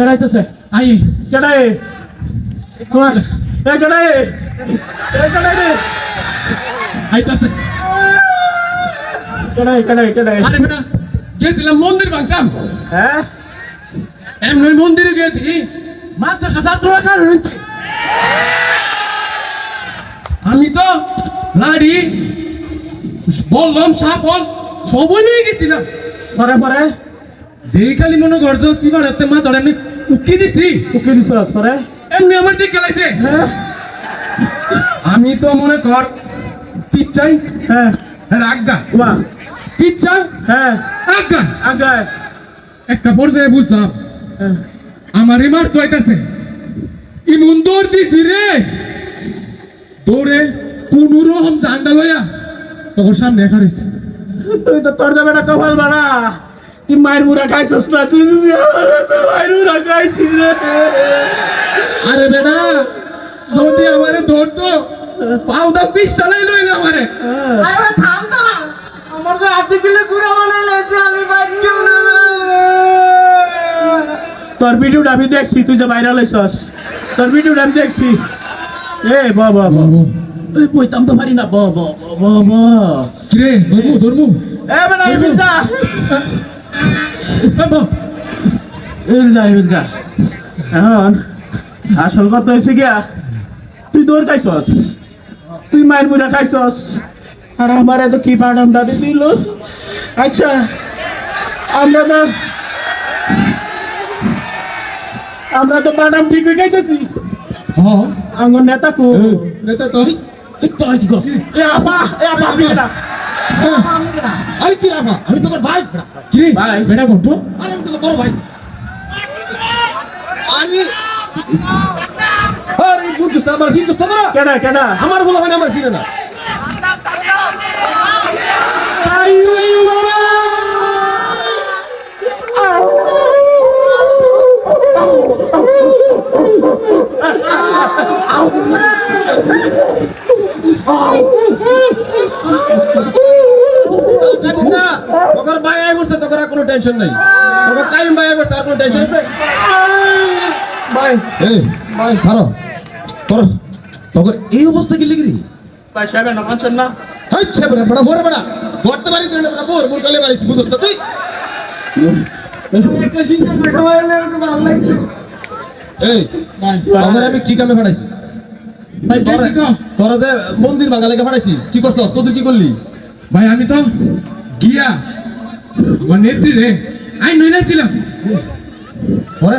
কেডাইতেছে? I. কেডাই। তোমার এ কেডাই। এ কেডাই রে। আইতাছে। কেডাই কেডাই কেডাই। আরে বেটা গেছিলাম মন্দির ভাঙতাম। হ্যাঁ? এমনি মন্দিরে গিয়ে দেখি মাদ্রাসা ছাত্ররা কার রয়েছে। আমি তো লাড়ি বললাম সাফল সবই নিয়ে গেছিলাম। পরে পরে? যেই খালি মনে করছ সিবার হাতে মা ধরে আমি উকি দিছি। উকি পরে এমনি আমার দিকে লাগছে। হ্যাঁ। আমি তো মনে কর পিচ্চাই। হ্যাঁ। রাগা পিচ্চা হ্যাঁ। আগায় একটা পর্যায়ে বুঝলাম। হ্যাঁ। আমারই মার তো আইতাছে। ইমন দৌড় দিছি রে। দৌড়ে কোন রকম জান্ডা লইয়া তখন সামনে রয়েছে তুই তো তোর যাবে না কপাল বাড়া। তুই মায়ের মুড়া খাইছস না তুই যদি মায়ের মুড়া খাইছিস আরে বেটা যদি আমারে ধরতো পাউদা পিস চালাই লইল আমারে। হ্যাঁ। আরে থাম তো। আমার যে হাতে গেলে বানাই লাগছে আমি বাচ্চাও না তোর ভিডিওটা আমি দেখছি তুই যে ভাইরাল হইছস। তোর ভিডিওটা আমি দেখছি। এ ব ব ব। তুই বইতাম তো পারি না ব ব ব ব। কিরে ধর্মু ধর্মু। এ বেটা এই এখন আসল কথা হয়েছে গিয়া তুই দৌড় খাইছস? তুই মায়ের মুড়া খাইছস? আর আমার এত কি বাদাম দাদি দিল? আচ্ছা আমরা তো আমরা তো বাদাম ঠিক হয়ে খাইতেছি। হ্যাঁ। আমার নেতা কো। নেতা তো আপা এ আপা আপনি কেডা? আরে কি রাখা আমি তোর ভাই কিরে ভাই। বেটা কত আরে আমি তোর বড় ভাই আরে আরে বুঝছিস না আমার চিনছিস না তোরা কেডা কেডা আমার বলা হয় না আমার চিনে না আইয়ো তোর ভাই আই বসছে তোর আর কোনো টেনশন নাই। তোর কাইম ভাই আই বসছে আর কোনো টেনশন আছে? ভাই এই ভাই। ধরো তোর তোর এই অবস্থা কি লিখরি পয়সা কেন পাচ্ছেন না? হচ্ছে বড় বড় বড়। বড় গড়তে পারি তুই না বড় মুর কালে পারিস বুঝছ না তুই। এই ভাই তোর আমি কি কামে পাঠাইছি? ভাই তোর দেখি তো। তোর যে মন্দির বাঙালিকে পাঠাইছি কি করছস? তোদের কি করলি? ভাই আমি তো গিয়া আমার নেত্রী রে আই নই নাছিলাম পরে